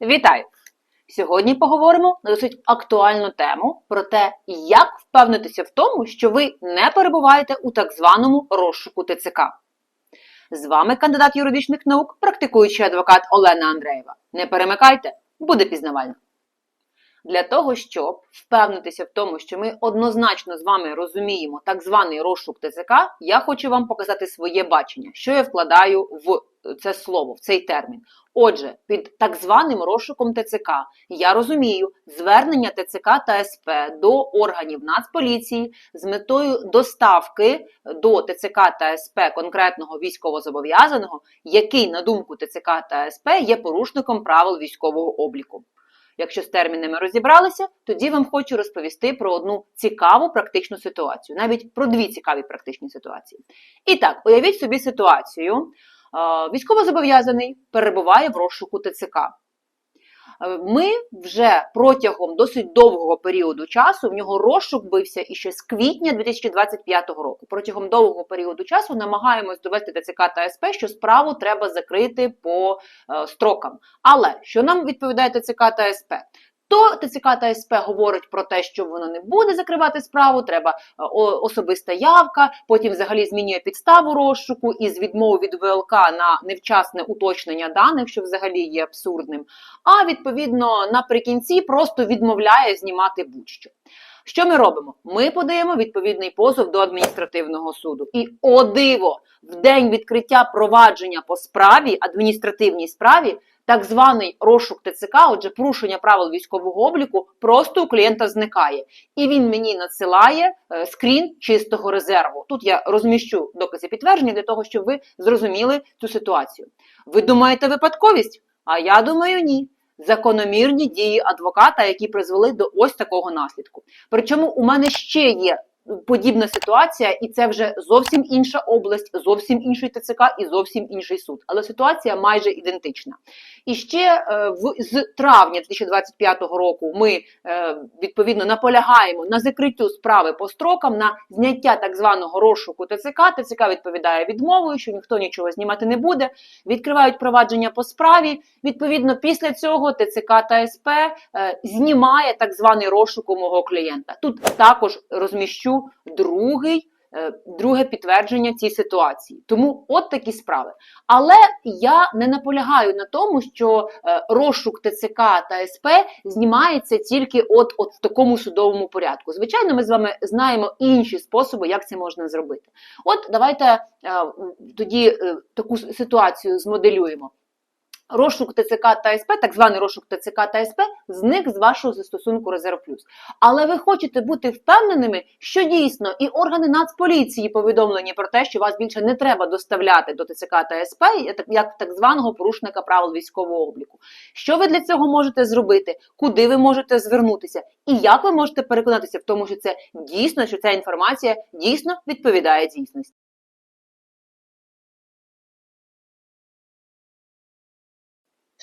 Вітаю! Сьогодні поговоримо на досить актуальну тему про те, як впевнитися в тому, що ви не перебуваєте у так званому розшуку ТЦК. З вами кандидат юридичних наук, практикуючий адвокат Олена Андреєва. Не перемикайте, буде пізнавально. Для того, щоб впевнитися в тому, що ми однозначно з вами розуміємо так званий розшук ТЦК, я хочу вам показати своє бачення, що я вкладаю в це слово, в цей термін. Отже, під так званим розшуком ТЦК я розумію звернення ТЦК та СП до органів Нацполіції з метою доставки до ТЦК та СП конкретного військовозобов'язаного, який, на думку ТЦК та СП, є порушником правил військового обліку. Якщо з термінами розібралися, тоді вам хочу розповісти про одну цікаву практичну ситуацію, навіть про дві цікаві практичні ситуації. І так, уявіть собі ситуацію. Військовозобов'язаний перебуває в розшуку ТЦК. Е, Ми вже протягом досить довгого періоду часу в нього розшук бився і ще з квітня 2025 року. Протягом довгого періоду часу намагаємось довести ТЦК та СП, що справу треба закрити по е, строкам. Але що нам відповідає ТЦК та СП? То ТЦК та СП говорить про те, що воно не буде закривати справу, треба е, особиста явка, потім взагалі змінює підставу розшуку із відмови від ВЛК на невчасне уточнення даних, що взагалі є абсурдним. А відповідно наприкінці просто відмовляє знімати будь-що. Що ми робимо? Ми подаємо відповідний позов до адміністративного суду. І о диво, в день відкриття провадження по справі, адміністративній справі, так званий розшук ТЦК, отже, порушення правил військового обліку, просто у клієнта зникає. І він мені надсилає е, скрін чистого резерву. Тут я розміщу докази підтвердження для того, щоб ви зрозуміли цю ситуацію. Ви думаєте випадковість? А я думаю, ні. Закономірні дії адвоката, які призвели до ось такого наслідку. Причому у мене ще є подібна ситуація, і це вже зовсім інша область, зовсім інший ТЦК і зовсім інший суд. Але ситуація майже ідентична. І ще е, в з травня 2025 року ми е, відповідно наполягаємо на закриттю справи по строкам, на зняття так званого розшуку ТЦК. ТЦК відповідає відмовою, що ніхто нічого знімати не буде. Відкривають провадження по справі. Відповідно, після цього ТЦК та СП е, знімає так званий розшук у мого клієнта. Тут також розміщу другий. е, Друге підтвердження цій ситуації, тому от такі справи. Але я не наполягаю на тому, що е, розшук ТЦК та СП знімається тільки от, от в такому судовому порядку. Звичайно, ми з вами знаємо інші способи, як це можна зробити. От давайте е, тоді таку ситуацію змоделюємо. Розшук ТЦК та СП, так званий розшук ТЦК та СП, зник з вашого застосунку Резерв Плюс. Але ви хочете бути впевненими, що дійсно і органи Нацполіції повідомлені про те, що вас більше не треба доставляти до ТЦК та СП, як так званого порушника правил військового обліку. Що ви для цього можете зробити? Куди ви можете звернутися? І як ви можете переконатися в тому, що це дійсно, що ця інформація дійсно відповідає дійсності?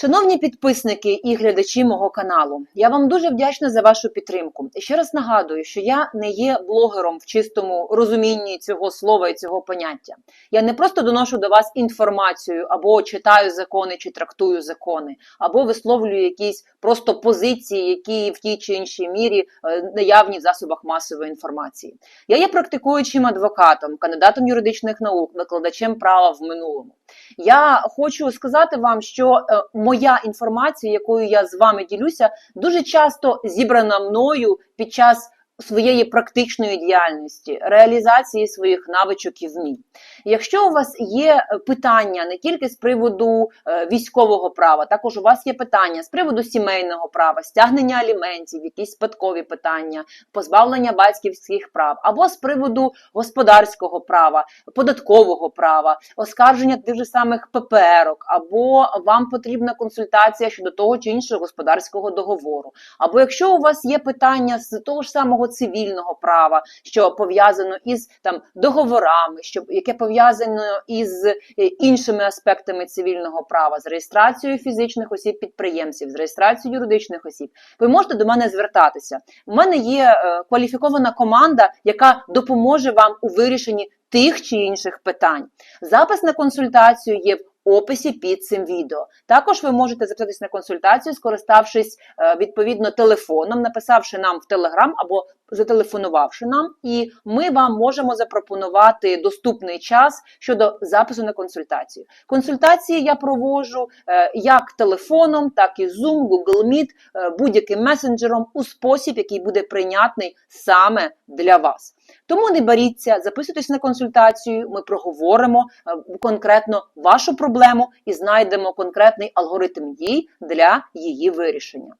Шановні підписники і глядачі мого каналу, я вам дуже вдячна за вашу підтримку. І ще раз нагадую, що я не є блогером в чистому розумінні цього слова і цього поняття. Я не просто доношу до вас інформацію або читаю закони чи трактую закони, або висловлюю якісь просто позиції, які в тій чи іншій мірі е, наявні в засобах масової інформації. Я є практикуючим адвокатом, кандидатом юридичних наук, викладачем права в минулому. Я хочу сказати вам, що е, моя інформація, якою я з вами ділюся, дуже часто зібрана мною під час своєї практичної діяльності, реалізації своїх навичок і вмінь. Якщо у вас є питання не тільки з приводу е, військового права, також у вас є питання з приводу сімейного права, стягнення аліментів, якісь спадкові питання, позбавлення батьківських прав, або з приводу господарського права, податкового права, оскарження тих же самих ППРок, або вам потрібна консультація щодо того чи іншого господарського договору, або якщо у вас є питання з того ж самого цивільного права, що пов'язано із там договорами, що яке пов'язано із е, іншими аспектами цивільного права, з реєстрацією фізичних осіб підприємців, з реєстрацією юридичних осіб, ви можете до мене звертатися. У мене є е, кваліфікована команда, яка допоможе вам у вирішенні тих чи інших питань. Запис на консультацію є в описі під цим відео. Також ви можете записатись на консультацію, скориставшись е, відповідно телефоном, написавши нам в Телеграм або зателефонувавши нам, і ми вам можемо запропонувати доступний час щодо запису на консультацію. Консультації я проводжу е, як телефоном, так і Zoom, Google Meet, е, будь-яким месенджером у спосіб, який буде прийнятний саме для вас. Тому не боріться, записуйтесь на консультацію. Ми проговоримо е, конкретно вашу проблему і знайдемо конкретний алгоритм дій для її вирішення.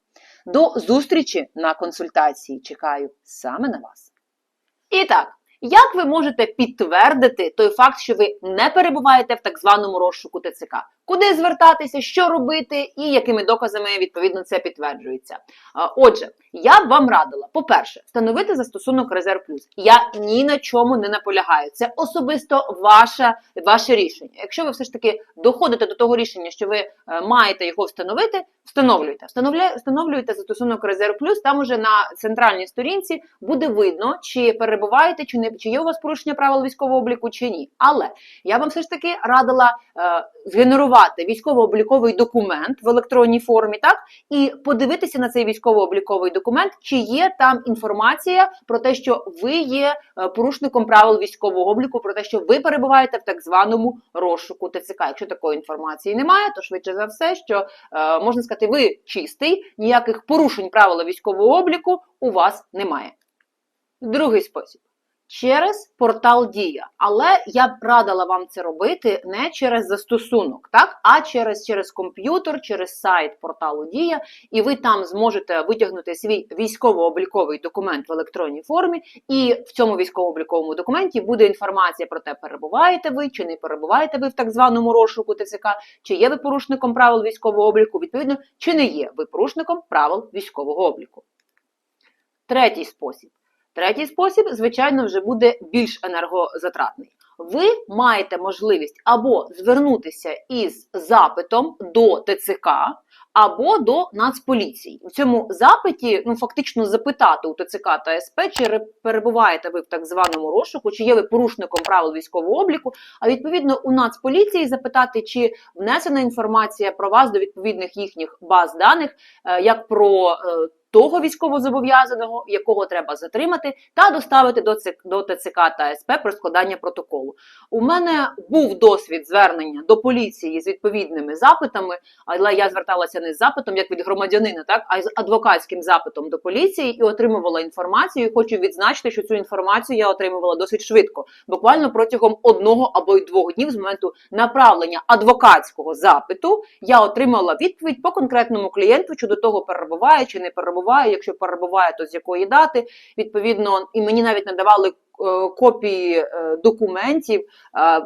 До зустрічі на консультації. Чекаю саме на вас. І так, як ви можете підтвердити той факт, що ви не перебуваєте в так званому розшуку ТЦК? Куди звертатися, що робити і якими доказами відповідно це підтверджується? Отже, я б вам радила, по-перше, встановити застосунок Резерв Плюс. Я ні на чому не наполягаю. Це особисто ваше, ваше рішення. Якщо ви все ж таки доходите до того рішення, що ви е, маєте його встановити, встановлюйте. Встановля- Встановлюйте застосунок Резерв Плюс. Там уже на центральній сторінці буде видно, чи перебуваєте, чи не чи є у вас порушення правил військового обліку, чи ні. Але я вам все ж таки радила е, згенерувати військово-обліковий документ в електронній формі, так і подивитися на цей військово-обліковий документ, чи є там інформація про те, що ви є е, порушником правил військового обліку, про те, що ви перебуваєте в так званому розшуку ТЦК. Якщо такої інформації немає, то швидше за все, що е, можна сказати, ви чистий, ніяких порушень правил військового обліку у вас немає. Другий спосіб. Через портал Дія, але я б радила вам це робити не через застосунок, так а через через комп'ютер, через сайт порталу Дія, і ви там зможете витягнути свій військово-обліковий документ в електронній формі. І в цьому військово-обліковому документі буде інформація про те, перебуваєте ви чи не перебуваєте ви в так званому розшуку ТЦК, чи є ви порушником правил військового обліку, відповідно, чи не є ви порушником правил військового обліку. Третій спосіб. Третій спосіб, звичайно, вже буде більш енергозатратний. Ви маєте можливість або звернутися із запитом до ТЦК, або до Нацполіції. В цьому запиті ну фактично запитати у ТЦК та СП, чи перебуваєте ви в так званому розшуку, чи є ви порушником правил військового обліку. А відповідно у Нацполіції запитати, чи внесена інформація про вас до відповідних їхніх баз даних, е, як про е, того військовозобов'язаного, якого треба затримати, та доставити до ЦИК, до ТЦК та СП про складання протоколу. У мене був досвід звернення до поліції з відповідними запитами, але я зверталася не з запитом, як від громадянина, так а з адвокатським запитом до поліції і отримувала інформацію. І Хочу відзначити, що цю інформацію я отримувала досить швидко, буквально протягом одного або й двох днів з моменту направлення адвокатського запиту. Я отримала відповідь по конкретному клієнту щодо того, перебуває чи не перебуває. Якщо перебуває, то з якої дати. Відповідно, і мені навіть надавали. е, Копії е, документів, е,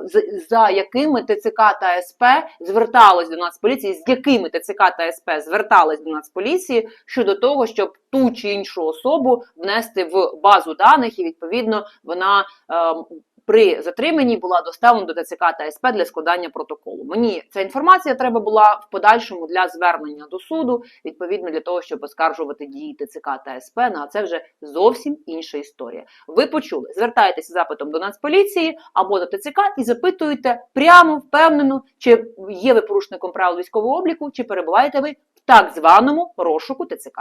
за якими ТЦК та СП звертались до Нацполіції, з якими ТЦК та СП звертались до Нацполіції щодо того, щоб ту чи іншу особу внести в базу даних, і відповідно вона е, при затриманні була доставлена до ТЦК та СП для складання протоколу. Мені ця інформація треба була в подальшому для звернення до суду, відповідно для того, щоб оскаржувати дії ТЦК та СП. Ну а це вже зовсім інша історія. Ви почули, звертайтеся запитом до Нацполіції або до ТЦК і запитуєте прямо впевнено, чи є ви порушником правил військового обліку, чи перебуваєте ви в так званому розшуку ТЦК.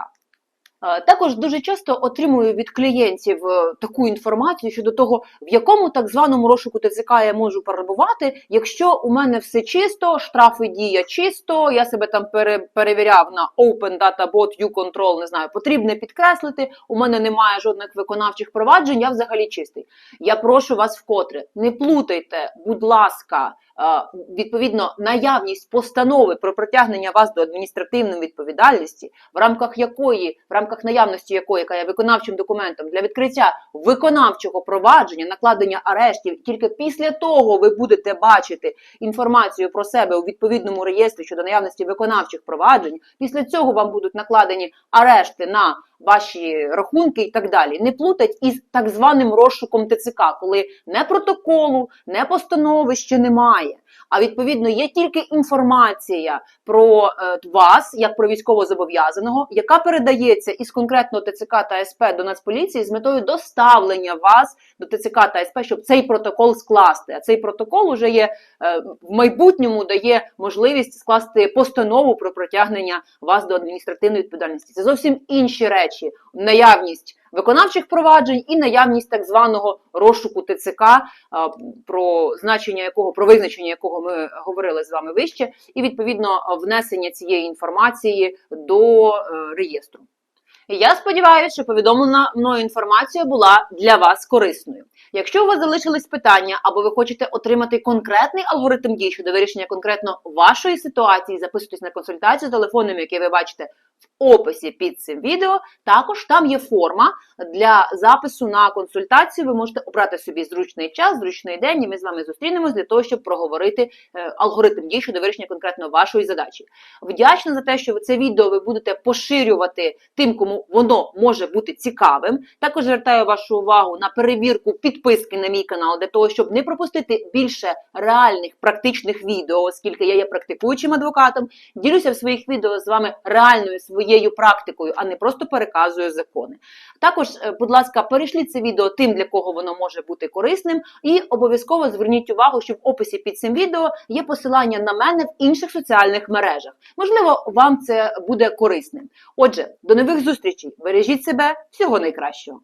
Е, Також дуже часто отримую від клієнтів е, таку інформацію щодо того, в якому так званому розшуку ТЦК я можу перебувати, якщо у мене все чисто, штрафи дія чисто, я себе там пере, перевіряв на Open Data Bot, U-Control, не знаю, потрібне підкреслити, у мене немає жодних виконавчих проваджень, я взагалі чистий. Я прошу вас вкотре, не плутайте, будь ласка, відповідно, наявність постанови про притягнення вас до адміністративної відповідальності, в рамках якої, в рамках наявності якої, яка є виконавчим документом для відкриття виконавчого провадження, накладення арештів, тільки після того ви будете бачити інформацію про себе у відповідному реєстрі щодо наявності виконавчих проваджень. Після цього вам будуть накладені арешти на ваші рахунки і так далі. Не плутать із так званим розшуком ТЦК, коли не протоколу, не постанови ще немає. А відповідно є тільки інформація про е, вас, як про військовозобов'язаного, яка передається із конкретного ТЦК та СП до Нацполіції з метою доставлення вас до ТЦК та СП, щоб цей протокол скласти. А цей протокол уже є е, в майбутньому дає можливість скласти постанову про притягнення вас до адміністративної відповідальності. Це зовсім інші речі. Наявність виконавчих проваджень і наявність так званого розшуку ТЦК, про значення якого, про визначення якого ми говорили з вами вище, і відповідно внесення цієї інформації до е, реєстру. Я сподіваюся, що повідомлена мною інформація була для вас корисною. Якщо у вас залишились питання або ви хочете отримати конкретний алгоритм дій щодо вирішення конкретно вашої ситуації, записуйтесь на консультацію з телефоном, який ви бачите в описі під цим відео. Також там є форма для запису на консультацію. Ви можете обрати собі зручний час, зручний день, і ми з вами зустрінемось для того, щоб проговорити е, алгоритм дій щодо вирішення конкретно вашої задачі. Вдячна за те, що це відео ви будете поширювати тим, кому воно може бути цікавим. Також звертаю вашу увагу на перевірку підписки на мій канал для того, щоб не пропустити більше реальних практичних відео, оскільки я є практикуючим адвокатом. Ділюся в своїх відео з вами реальною своєю практикою, а не просто переказує закони. Також, е, будь ласка, перейшліть це відео тим, для кого воно може бути корисним, і обов'язково зверніть увагу, що в описі під цим відео є посилання на мене в інших соціальних мережах. Можливо, вам це буде корисним. Отже, до нових зустрічей. Бережіть себе, всього найкращого.